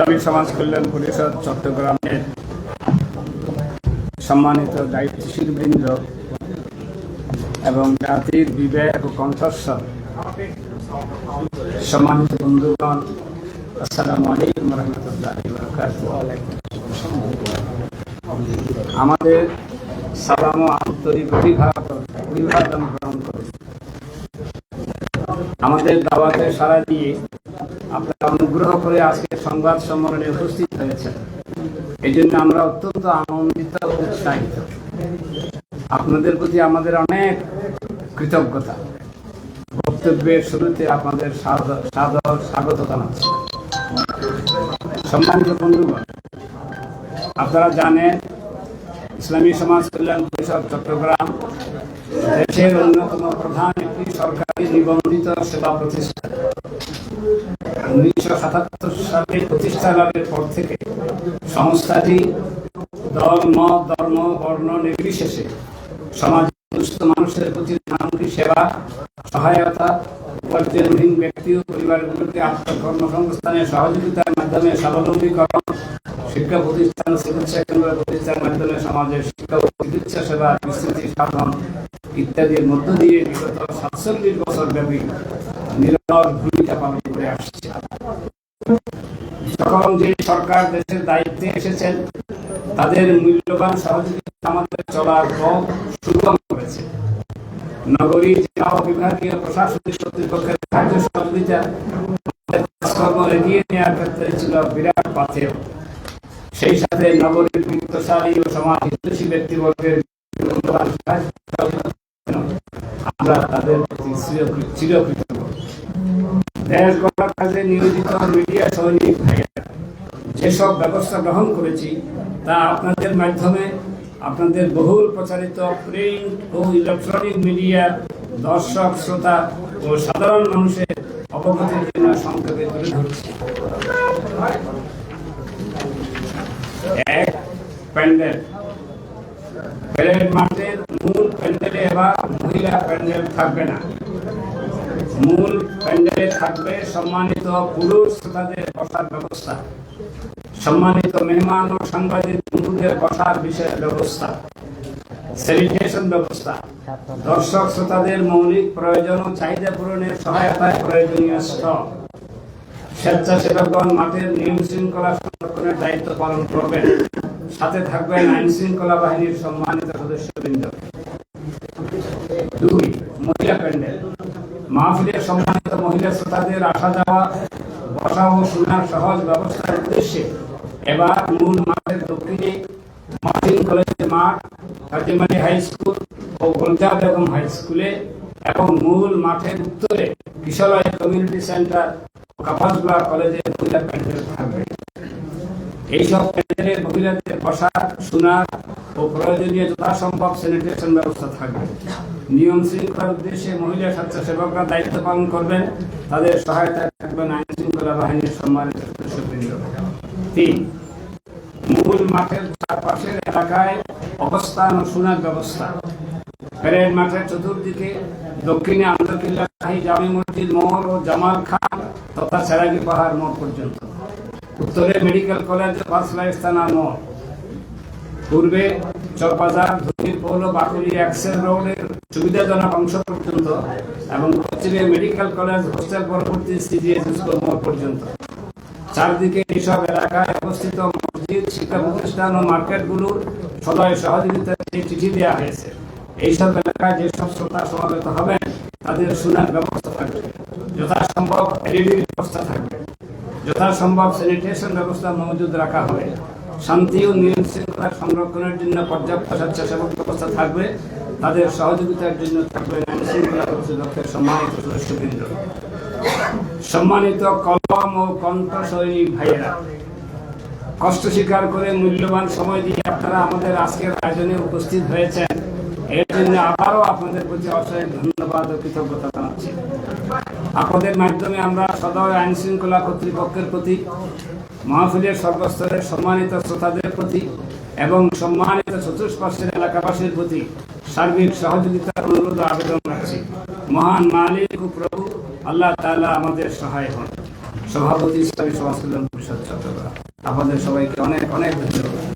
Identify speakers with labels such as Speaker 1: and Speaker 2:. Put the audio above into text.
Speaker 1: ইসলামী সমাজ কল্যাণ পরিষদ, চট্টগ্রামের সম্মানিত দায়িত্বশীল বৃন্দ এবং জাতির বিবেক ও কণ্ঠস্বর। সম্মানিত বন্ধুগণ, আসসালামু আলাইকুম রহমতুল্লাহ আমাদের সালাম ও আন্তরিক অভিভাবক অভিবাদন গ্রহণ করেছে আমাদের দাওয়াতে সারা দিয়ে আপনারা অনুগ্রহ করে আজকে সংবাদ সম্মেলনে উপস্থিত হয়েছেন। এই জন্য আমরা অত্যন্ত আনন্দিত উৎসাহিত। আপনাদের প্রতি আমাদের অনেক কৃতজ্ঞতা। বক্তব্যের শুরুতে আপনাদের সাদর স্বাগত জানাচ্ছি। সম্মানিত বন্ধুগণ, আপনারা জানেন, ইসলামী সমাজ কল্যাণ পরিষদ চট্টগ্রাম দেশের অন্যতম প্রধান একটি সরকারি নিবন্ধিত সেবা প্রতিষ্ঠান। উনিশশো সাতাত্তর সালে প্রতিষ্ঠা লাভের পর থেকে সংস্থাটি মত, ধর্ম, বর্ণ, নির্বিশেষে সমাজের দুস্থ মানুষের প্রতি নানামুখী সেবা, সহায়তা, উপার্জনহীন ব্যক্তি ও পরিবারগুলোকে আত্মকর্মসংস্থানের সহযোগিতার মাধ্যমে স্বাবলম্বীকরণ, শিক্ষা প্রতিষ্ঠান চিকিৎসা কেন্দ্র প্রতিষ্ঠানের মাধ্যমে সমাজের শিক্ষা ও চিকিৎসা সেবা, বিস্তৃতি সাধন ইত্যাদির মধ্য দিয়ে বিগত সাতচল্লিশ বছর ব্যাপী নিরন্তর ভূমিকা পালন করে যখন যে সরকার দেশের দায়িত্বে এসেছেন, তাদের মূল্যবান সহযোগিতা আমাদের চলার পথ সুগম করেছে। নগরী জেলা বিভাগীয় প্রশাসনিক কর্তৃপক্ষের সহযোগিতা কাজকর্ম এগিয়ে নেওয়ার ক্ষেত্রে ছিল বিরাট সেই সাথে নগরীর ও সমাজ হিতৈষী ব্যক্তিবর্গের আমরা তাদের প্রতি দেশ গড়ার কাজে নিয়োজিত মিডিয়া সৈনিক ভাইয়েরা যেসব ব্যবস্থা গ্রহণ করেছি, তা আপনাদের মাধ্যমে আপনাদের বহুল প্রচারিত প্রিন্ট ও ইলেকট্রনিক মিডিয়ার দর্শক, শ্রোতা ও সাধারণ মানুষের অবগতির জন্য সংক্ষেপে তুলে ধরছি। এক প্যান্ডেল। প্যারেড মাঠের মূল প্যান্ডেলে এবার মহিলা প্যান্ডেল থাকবে না। মূল প্যান্ডেলে থাকবে সম্মানিত পুরুষ শ্রোতাদের বসার ব্যবস্থা। সম্মানিত মেহমান ও সাংবাদিক বন্ধুদের বসার বিশেষ ব্যবস্থা স্যানিটেশন ব্যবস্থা। দর্শক শ্রোতাদের মৌলিক প্রয়োজন ও চাহিদা পূরণের সহায়তায় প্রয়োজনীয় স্টক। স্বেচ্ছাসেবকগণ মাঠের নিয়ম শৃঙ্খলা সংরক্ষণের দায়িত্ব পালন করবেন। সাথে থাকবেন আইন শৃঙ্খলা বাহিনীর সম্মানিত সদস্যবৃন্দ। দুই, মহিলা প্যান্ডেল। মাহফিলের সম্মানিত মহিলা শ্রোতাদের আসা যাওয়া বসা ও শোনার সহজ ব্যবস্থার উদ্দেশ্যে এবার মূল মাঠের দক্ষিণে মার্টিন কলেজের মাঠ কাজিমানি হাই স্কুল ও গোলজা বেগম হাই স্কুলে এবং মূল মাঠের উত্তরে কিশোরয় কমিউনিটি সেন্টার ও কাপাসগুলা কলেজের মহিলা প্যান্ডেল থাকবে। এইসব প্যান্ডেলের মহিলাদের বসার, শোনার ও প্রয়োজনীয় যথাসম্ভব স্যানিটেশন ব্যবস্থা থাকবে। নিয়ম শৃঙ্খলার উদ্দেশ্যে মহিলা স্বেচ্ছাসেবকরা দায়িত্ব পালন করবেন। তাদের সহায়তায় থাকবেন আইন শৃঙ্খলা বাহিনীর সম্মানিত সদস্যবৃন্দ। তিন মূল মাঠের চারপাশের এলাকায় অবস্থান ও শোনার ব্যবস্থা। প্যারেড মাঠের চতুর্দিকে দক্ষিণে আন্দরকিল্লা শাহী জামি মসজিদ, মোহর ও জামাল খান তথা সেরাগি পাহাড় মোড় পর্যন্ত। উত্তরে মেডিকেল কলেজ পাঁচলা স্থানা মোড়। পূর্বে চরবাজার ধুতির পৌল বাকুলি অ্যাক্সেল রোডের সুবিধাজনক অংশ পর্যন্ত এবং পশ্চিমে মেডিকেল কলেজ, হোস্টেল পরবর্তী সিজিএস স্কুল মোড় পর্যন্ত। চারদিকে এইসব এলাকায় অবস্থিত মসজিদ শিক্ষা প্রতিষ্ঠান ও মার্কেটগুলোর সদয় সহযোগিতার যে চিঠি দেওয়া হয়েছে। এইসব এলাকায় যেসব শ্রোতা সমাবেত হবেন, তাদের শোনার ব্যবস্থা থাকবে। যথাসম্ভব এলইডির ব্যবস্থা থাকবে। যথাসম্ভব স্যানিটেশন ব্যবস্থা মজুদ রাখা হবে। শান্তি ও শৃঙ্খলা সংরক্ষণের জন্য পর্যাপ্ত স্বেচ্ছাসেবক ব্যবস্থা থাকবে। তাদের সহযোগিতার জন্য থাকবে আইন শৃঙ্খলা কর্তৃপক্ষের সম্মানিত সদস্যবৃন্দ। সম্মানিত কলম ও কণ্ঠ সৈনিক ভাইয়েরা, কষ্ট স্বীকার করে মূল্যবান সময় দিয়ে আপনারা আমাদের আজকের আয়োজনে উপস্থিত হয়েছেন। এর জন্য আবারও আপনাদের প্রতি অসংখ্য ধন্যবাদ ও কৃতজ্ঞতা জানাচ্ছি। আপনাদের মাধ্যমে আমরা সদয় আইন শৃঙ্খলা কর্তৃপক্ষের প্রতি, মাহফিলের সর্বস্তরের সম্মানিত শ্রোতাদের প্রতি এবং সম্মানিত চতুষ্পাশের এলাকাবাসীর প্রতি সার্বিক সহযোগিতার অনুরোধ আবেদন রাখছি। মহান মালিক ও প্রভু, আল্লাহ তালা আমাদের সহায় হন। সভাপতি হিসাবে সমাজ কল্যাণ পরিষদ চট্টগ্রাম আপনাদের সবাইকে অনেক অনেক ধন্যবাদ।